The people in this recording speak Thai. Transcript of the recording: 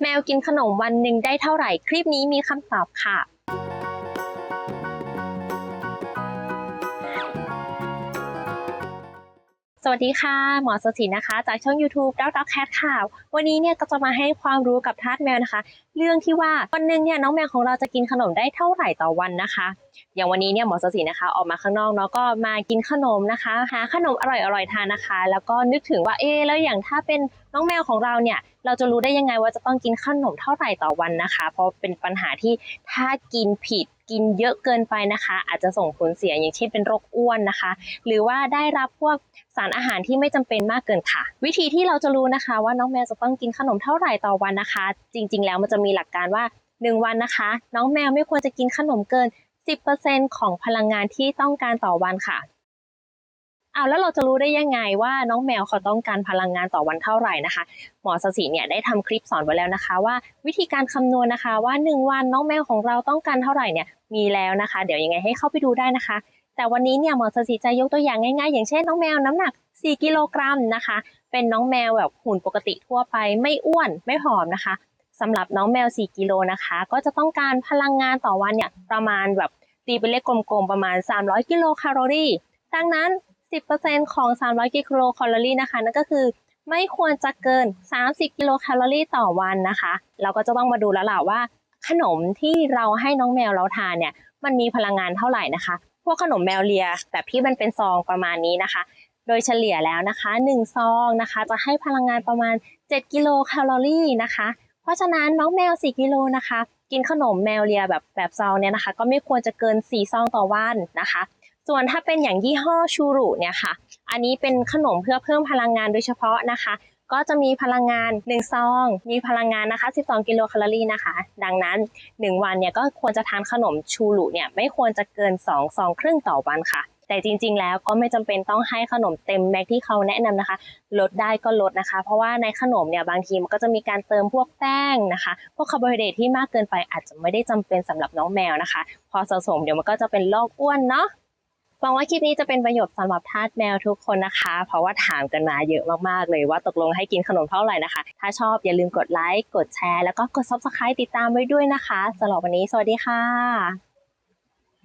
แมวกินขนมวันหนึ่งได้เท่าไหร่ คลิปนี้มีคำตอบค่ะ สวัสดีค่ะ หมอสศินนะคะ จากช่อง YouTube d o g Dog Cat ค่ะวันนี้เนี่ยก็จะมาให้ความรู้กับทาสแมวนะคะ เรื่องที่ว่าวันหนึ่งเนี่ยน้องแมวของเราจะกินขนมได้เท่าไหร่ต่อวันนะคะ อย่างวันนี้เนี่ยหมอสศินนะคะ ออกมาข้างนอกเนาะก็มากินขนมนะคะ หาขนมอร่อยๆทานนะคะ แล้วก็นึกถึงว่าเอ๊แล้วอย่างถ้าเป็นน้องแมวของเราเนี่ยเราจะรู้ได้ยังไงว่าจะต้องกินขนมเท่าไหร่ต่อวันนะคะ เพราะเป็นปัญหาที่ถ้ากินผิด กินเยอะเกินไปนะคะ อาจจะส่งผลเสียอย่างเช่นเป็นโรคอ้วนนะคะ หรือว่าได้รับพวกสารอาหารที่ไม่จำเป็นมากเกินค่ะ วิธีที่เราจะรู้นะคะ ว่าน้องแมวจะต้องกินขนมเท่าไหร่ต่อวันนะคะ จริง ๆ แล้วมันจะมีหลักการว่า 1 วันนะคะ น้องแมวไม่ควรจะกินขนมเกิน 10%ของพลังงานที่ต้องการต่อวันค่ะ เอาแล้วเราจะรู้ได้ยังไงว่าน้องแมวเขาต้องการพลังงานต่อวันเท่าไหร่นะคะ หมอสศิเนี่ยได้ทำคลิปสอนไว้แล้วนะคะ ว่าวิธีการคำนวณนะคะว่า 1 วันน้องแมวของเราต้องการเท่าไหร่เนี่ยมีแล้วนะคะ เดี๋ยวยังไงให้เข้าไปดูได้นะคะ แต่วันนี้เนี่ยหมอสศิจะยกตัวอย่างง่ายๆ อย่างเช่นน้องแมวน้ำหนัก 4 กิโลกรัมนะคะ เป็นน้องแมวแบบหุ่นปกติทั่วไป ไม่อ้วนไม่ผอมนะคะสำหรับน้องแมว 4 กิโลนะคะ ก็จะต้องการพลังงานต่อวันเนี่ยประมาณแบบตีเป็นเลขกลมๆประมาณ 300 กิโลแคลอรี่ดังนั้น 10%ของ 300 กิโลแคลอรี่นะคะ นั่นก็คือไม่ควรจะเกิน 30 กิโลแคลอรี่ต่อวันนะคะ เราก็จะต้องมาดูแล้วล่ะว่า ขนมที่เราให้น้องแมวเราทานเนี่ย มันมีพลังงานเท่าไหร่นะคะ พวกขนมแมวเลียแบบที่มันเป็นซองประมาณนี้นะคะ โดยเฉลี่ยแล้วนะคะ1ซองนะคะ จะให้พลังงานประมาณ 7 กิโลแคลอรี่นะคะ เพราะฉะนั้นน้องแมว 4 กิโลนะคะ กินขนมแมวเลียแบบแบบซองเนี่ยนะคะ ก็ไม่ควรจะเกิน 4 ซองต่อวันนะคะ ส่วนถ้าเป็นอย่างยี่ห้อชูรุเนี่ยค่ะ อันนี้เป็นขนมเพื่อเพิ่มพลังงานโดยเฉพาะนะคะ ก็จะมีพลังงาน 1 ซอง มีพลังงานนะคะ 12 กิโลแคลอรี่นะคะ ดังนั้น 1 วันเนี่ยก็ควรจะทานขนมชูรุเนี่ยไม่ควรจะเกิน 2 ซองครึ่งต่อวันค่ะแต่จริง ๆ แล้วก็ไม่จำเป็นต้องให้ขนมเต็มแม็กที่เขาแนะนำนะคะ ลดได้ก็ลดนะคะ เพราะว่าในขนมเนี่ยบางทีมันก็จะมีการเติมพวกแป้งนะคะ พวกคาร์โบไฮเดรตที่มากเกินไปอาจจะไม่ได้จำเป็นสำหรับน้องแมวนะคะ พอสะสมเดี๋ยวมันก็จะเป็นโรคอ้วนเนาะ หวังว่าคลิปนี้จะเป็นประโยชน์สำหรับทาสแมวทุกคนนะคะ เพราะว่าถามกันมาเยอะมากๆเลยว่าตกลงให้กินขนมเท่าไหร่นะคะ ถ้าชอบอย่าลืมกดไลค์กดแชร์แล้วก็กด subscribe ติดตามไว้ด้วยนะคะสำหรับวันนี้สวัสดีค่ะ